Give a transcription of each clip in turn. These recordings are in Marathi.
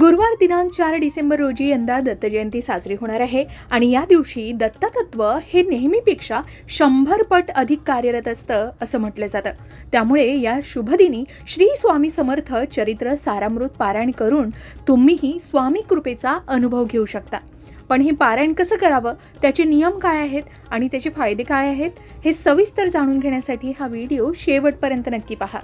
गुरुवार दिनांक चार डिसेंबर रोजी यंदा दत्त जयंती साजरी होणार आहे. आणि या दिवशी दत्ततत्व हे नेहमीपेक्षा शंभर पट अधिक कार्यरत असतं असं म्हटलं जातं. त्यामुळे या शुभदिनी श्री स्वामी समर्थ चरित्र सारामृत पारायण करून तुम्हीही स्वामी कृपेचा अनुभव घेऊ शकता. पण हे पारायण कसं करावं? त्याचे नियम काय आहेत? आणि त्याचे फायदे काय आहेत? हे सविस्तर जाणून घेण्यासाठी हा व्हिडिओ शेवटपर्यंत नक्की पहा.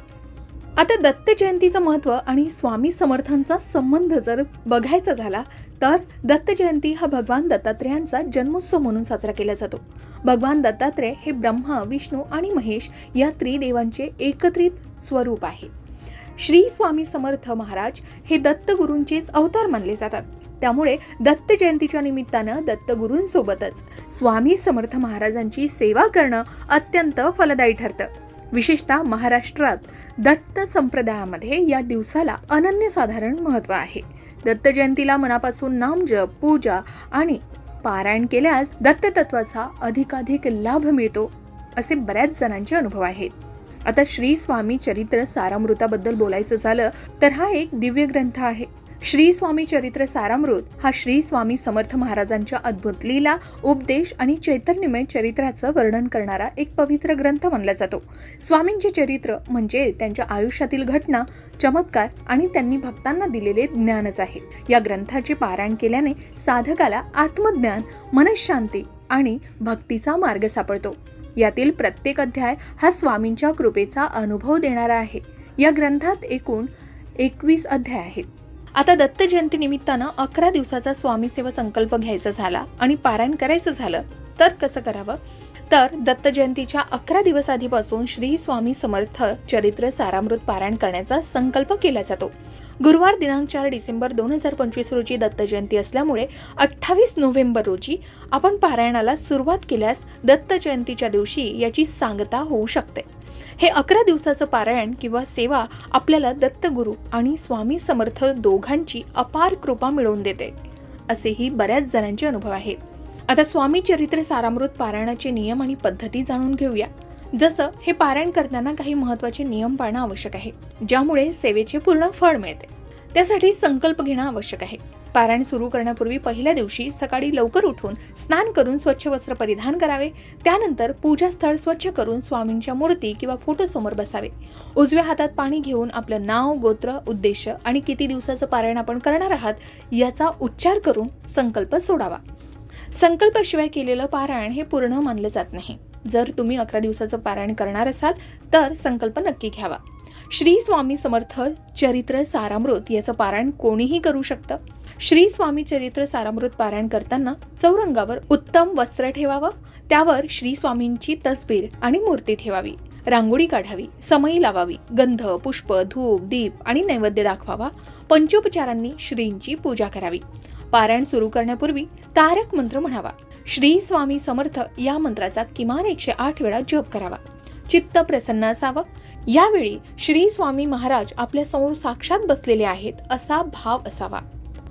आता दत्त जयंतीचं महत्त्व आणि स्वामी समर्थांचा संबंध जर बघायचा झाला तर दत्त जयंती हा भगवान दत्तात्रेयांचा जन्मोत्सव म्हणून साजरा केला जातो. भगवान दत्तात्रेय हे ब्रह्मा विष्णू आणि महेश या त्रिदेवांचे एकत्रित स्वरूप आहे. श्री स्वामी समर्थ महाराज हे दत्तगुरूंचेच अवतार मानले जातात. त्यामुळे दत्त जयंतीच्या निमित्तानं दत्तगुरूंसोबतच स्वामी समर्थ महाराजांची सेवा करणं अत्यंत फलदायी ठरतं. विशेषतः महाराष्ट्रात दत्त संप्रदायामध्ये या दिवसाला अनन्यसाधारण महत्त्व आहे. दत्त जयंतीला मनापासून नामजप पूजा आणि पारायण केल्यास दत्ततत्वाचा अधिकाधिक लाभ मिळतो असे बऱ्याच जणांचे अनुभव आहेत. आता श्री स्वामी चरित्र सारामृताबद्दल बोलायचं झालं तर हा एक दिव्य ग्रंथ आहे. श्री स्वामी चरित्र सारामृत हा श्री स्वामी समर्थ महाराजांच्या अद्भुत लीला उपदेश आणि चैतन्यमय चरित्राचं वर्णन करणारा एक पवित्र ग्रंथ मानला जातो. स्वामींचे चरित्र म्हणजे त्यांच्या आयुष्यातील घटना चमत्कार आणि त्यांनी भक्तांना दिलेले ज्ञानच आहे. या ग्रंथाचे पारायण केल्याने साधकाला आत्मज्ञान मनशांती आणि भक्तीचा मार्ग सापडतो. यातील प्रत्येक अध्याय हा स्वामींच्या कृपेचा अनुभव देणारा आहे. या ग्रंथात एकूण एकवीस अध्याय आहेत. आता दत्त जयंती निमित्तानं अकरा दिवसाचा स्वामी सेवा संकल्प घ्यायचा झाला आणि पारायण करायचं झालं तर कसं करावं? तर दत्त जयंतीच्या अकरा दिवस आधीपासून श्री स्वामी समर्थ चरित्र सारामृत पारायण करण्याचा संकल्प केला जातो. गुरुवार दिनांक चार डिसेंबर दोन हजार पंचवीस रोजी दत्त जयंती असल्यामुळे अठ्ठावीस नोव्हेंबर रोजी आपण पारायणाला सुरुवात केल्यास दत्त जयंतीच्या दिवशी याची सांगता होऊ शकते. हे अकरा दिवसाचं पारायण किंवा सेवा आपल्याला दत्तगुरू आणि स्वामी समर्थ दोघांची अपार कृपा मिळवून देते असेही बऱ्याच जणांचे अनुभव आहेत आता स्वामी चरित्र सारामृत पारायणाचे नियम आणि पद्धती जाणून घेऊया. जसं हे पारायण करताना काही महत्त्वाचे नियम पाळणं आवश्यक आहे ज्यामुळे सेवेचे पूर्ण फळ मिळते. त्यासाठी संकल्प घेणं आवश्यक आहे. पारायण सुरू करण्यापूर्वी पहिल्या दिवशी सकाळी लवकर उठून स्नान करून स्वच्छ वस्त्र परिधान करावे. त्यानंतर पूजास्थळ स्वच्छ करून स्वामींच्या मूर्ती किंवा फोटो समोर बसावे. उजव्या हातात पाणी घेऊन आपलं नाव गोत्र उद्देश आणि किती दिवसाचं पारायण आपण करणार आहात याचा उच्चार करून संकल्प सोडावा. संकल्पाशिवाय केलेलं पारायण हे पूर्ण मानलं जात नाही. जर तुम्ही अकरा दिवसाचं पारायण करणार असाल तर संकल्प नक्की घ्यावा. श्री स्वामी समर्थ चरित्र सारामृत याचं पारायण कोणीही करू शकतं. श्री स्वामी चरित्र सारामृत पारायण करताना चौरंगावर उत्तम वस्त्र ठेवावं त्यावर श्री स्वामींची तसबीर आणि मूर्ती ठेवावी रांगोळी काढावी समई लावावी गंध पुष्प धूप दीप आणि नैवेद्य दाखवावा पंचोपचारांनी श्रींची पूजा करावी. पारायण सुरू करण्यापूर्वी तारक मंत्र म्हणावा. श्री स्वामी समर्थ या मंत्राचा किमान एकशे आठ वेळा जप करावा. चित्त प्रसन्न असावं यावेळी श्री स्वामी महाराज आपल्यासमोर साक्षात बसलेले आहेत असा भाव असावा.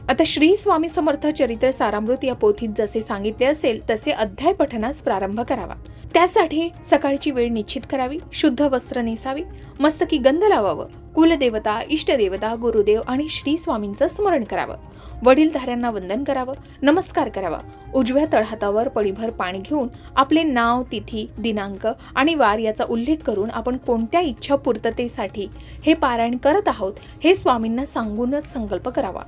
आता श्री स्वामी समर्थ चरित्र सारामृत या पोथीत जसे सांगितले असेल तसे अध्याय पठनास प्रारंभ करावा. त्यासाठी सकाळची वेळ निश्चित करावी शुद्ध वस्त्र नेसावी मस्तकी गंध लावावं कुलदेवता इष्टदेवता गुरुदेव आणि श्री स्वामींचं स्मरण करावं. वडीलधाऱ्यांना वंदन करावं नमस्कार करावा. उजव्या तळहातावर पडीभर पाणी घेऊन आपले नाव तिथी दिनांक आणि वार याचा उल्लेख करून आपण कोणत्या इच्छा पूर्ततेसाठी हे पारायण करत आहोत हे स्वामींना सांगूनच संकल्प करावा.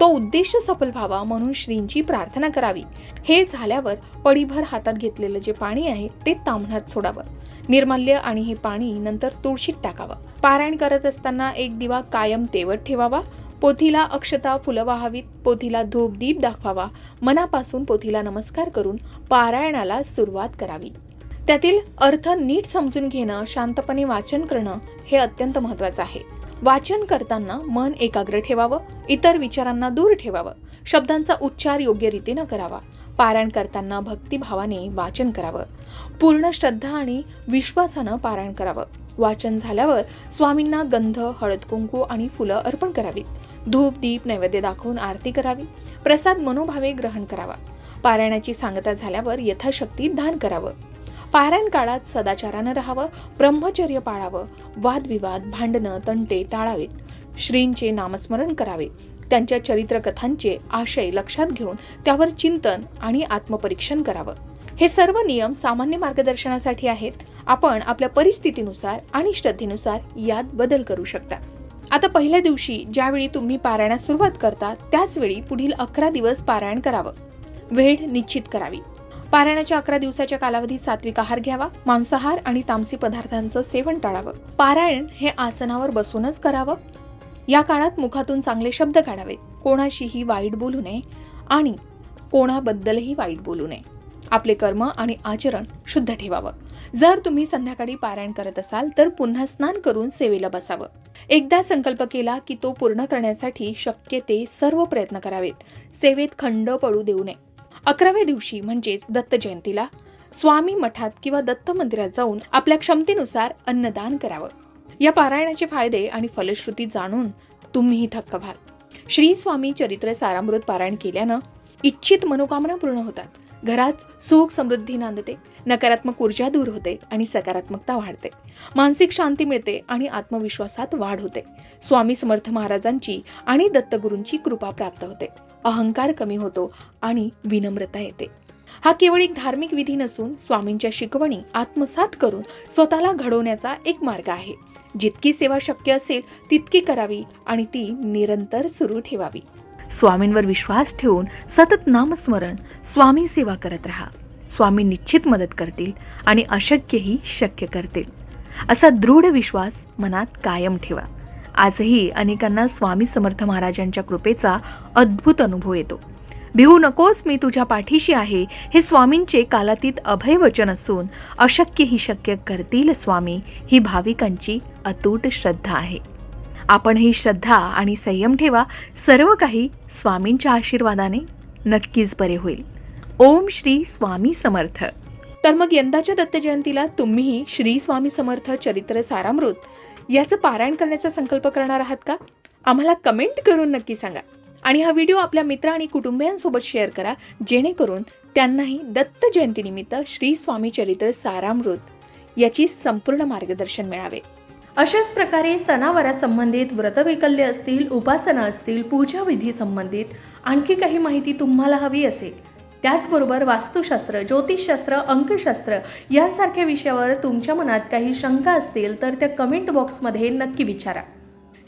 तो उद्देश सफल व्हावा म्हणून श्रींची प्रार्थना करावी. हे झाल्यावर पडीभर हातात घेतलेलं जे पाणी आहे ते तांबण्यात सोडावं. निर्माल्य आणि हे पाणी नंतर तुळशीत टाकावं. पारायण करत असताना एक दिवा कायम तेवत ठेवावा. पोथीला अक्षता फुलं वाहावीत. पोथीला धूप दीप दाखवावा. मनापासून पोथीला नमस्कार करून पारायणाला सुरुवात करावी. त्यातील अर्थ नीट समजून घेणं शांतपणे वाचन करणं हे अत्यंत महत्वाचं आहे. वाचन करताना मन एकाग्र ठेवावं. इतर विचारांना दूर ठेवावं. शब्दांचा उच्चार योग्य रीतीनं करावा. पारायण करताना भक्तिभावाने वाचन करावं. पूर्ण श्रद्धा आणि विश्वासानं पारायण करावं. वाचन झाल्यावर स्वामींना गंध हळद कुंकू आणि फुलं अर्पण करावीत. धूप दीप नैवेद्य दाखवून आरती करावी. प्रसाद मनोभावे ग्रहण करावा. पारायणाची सांगता झाल्यावर यथाशक्ती दान करावं. पारायण काळात सदाचारानं राहावं ब्रह्मचर्य पाळावं वादविवाद भांडणं तंटे टाळावेत. श्रींचे नामस्मरण करावे. त्यांच्या चरित्रकथांचे आशय लक्षात घेऊन त्यावर चिंतन आणि आत्मपरीक्षण करावं. हे सर्व नियम सामान्य मार्गदर्शनासाठी आहेत. आपण आपल्या परिस्थितीनुसार आणि श्रद्धेनुसार यात बदल करू शकता. आता पहिल्या दिवशी ज्यावेळी तुम्ही पारायणास सुरुवात करता त्याचवेळी पुढील अकरा दिवस पारायण करावं. वेळ निश्चित करावी. पारायणाच्या अकरा दिवसाच्या कालावधीत सात्विक आहार घ्यावा मांसाहार आणि तामसी पदार्थांचं सेवन टाळावं. पारायण हे आसनावर बसूनच करावं या काळात मुखातून चांगले शब्द काढावेत. कोणाशीही वाईट बोलू नये आणि कोणाबद्दलही वाईट बोलू नये. आपले कर्म आणि आचरण शुद्ध ठेवावं. जर तुम्ही संध्याकाळी पारायण करत असाल तर पुन्हा स्नान करून सेवेला बसावं. एकदा संकल्प केला की तो पूर्ण करण्यासाठी शक्य ते सर्व प्रयत्न करावेत. सेवेत खंड पडू देऊ नये. अकराव्या दिवशी म्हणजेच दत्त जयंतीला स्वामी मठात किंवा दत्त मंदिरात जाऊन आपल्या क्षमतेनुसार अन्नदान करावं. या पारायणाचे फायदे आणि फलश्रुती जाणून तुम्हीही थक्क व्हाल. श्री स्वामी चरित्र सारामृत पारायण केल्यानं इच्छित मनोकामना पूर्ण होतात. घरात सुख समृद्धी नांदते नकारात्मक ऊर्जा दूर होते आणि सकारात्मकता वाढते. मानसिक शांती मिळते आणि आत्मविश्वासात वाढ होते. स्वामी समर्थ महाराजांची आणि दत्तगुरूंची कृपा प्राप्त होते. अहंकार कमी होतो आणि विनम्रता येते. हा केवळ एक धार्मिक विधी नसून स्वामींच्या शिकवणी आत्मसात करून स्वतःला घडवण्याचा एक मार्ग आहे. जितकी सेवा शक्य असेल तितकी करावी आणि ती निरंतर सुरू ठेवावी. स्वामींवर विश्वास ठेवून सतत नामस्मरण स्वामी सेवा करत राहा. स्वामी निश्चित मदत करतील आणि अशक्यही शक्य करतील. असा दृढ विश्वास मनात कायम ठेवा. आजही अनेकांना स्वामी समर्थ महाराजांच्या कृपेचा अद्भुत अनुभव येतो. भिवू नकोस मी तुझ्या पाठीशी आहे. हे स्वामींचे कालातीत अभय वचन असून अशक्य ही शक्य करतील स्वामी. ही भाविकांची अतूट श्रद्धा आहे. आपण ही श्रद्धा आणि संयम ठेवा. सर्व काही स्वामींच्या आशीर्वादाने नक्कीच बरे होईल. ओम श्री स्वामी समर्थ. तर मग यंदाच्या दत्तजयंतीला तुम्हीही श्री स्वामी समर्थ चरित्र सारामृत याचं पारायण करण्याचा संकल्प करणार आहात का? आम्हाला कमेंट करून नक्की सांगा. आणि हा व्हिडिओ आपल्या मित्र आणि कुटुंबियांसोबत शेअर करा जेणेकरून त्यांनाही दत्त जयंतीनिमित्त श्री स्वामी चरित्र सारामृत याची संपूर्ण मार्गदर्शन मिळावे. अशाच प्रकारे सणावारासंबंधित व्रतवैकल्य असतील उपासना असतील पूजाविधी संबंधित आणखी काही माहिती तुम्हाला हवी असेल. त्याचबरोबर वास्तुशास्त्र ज्योतिषशास्त्र अंकशास्त्र यांसारख्या विषयावर तुमच्या मनात काही शंका असतील तर त्या कमेंट बॉक्समध्ये नक्की विचारा.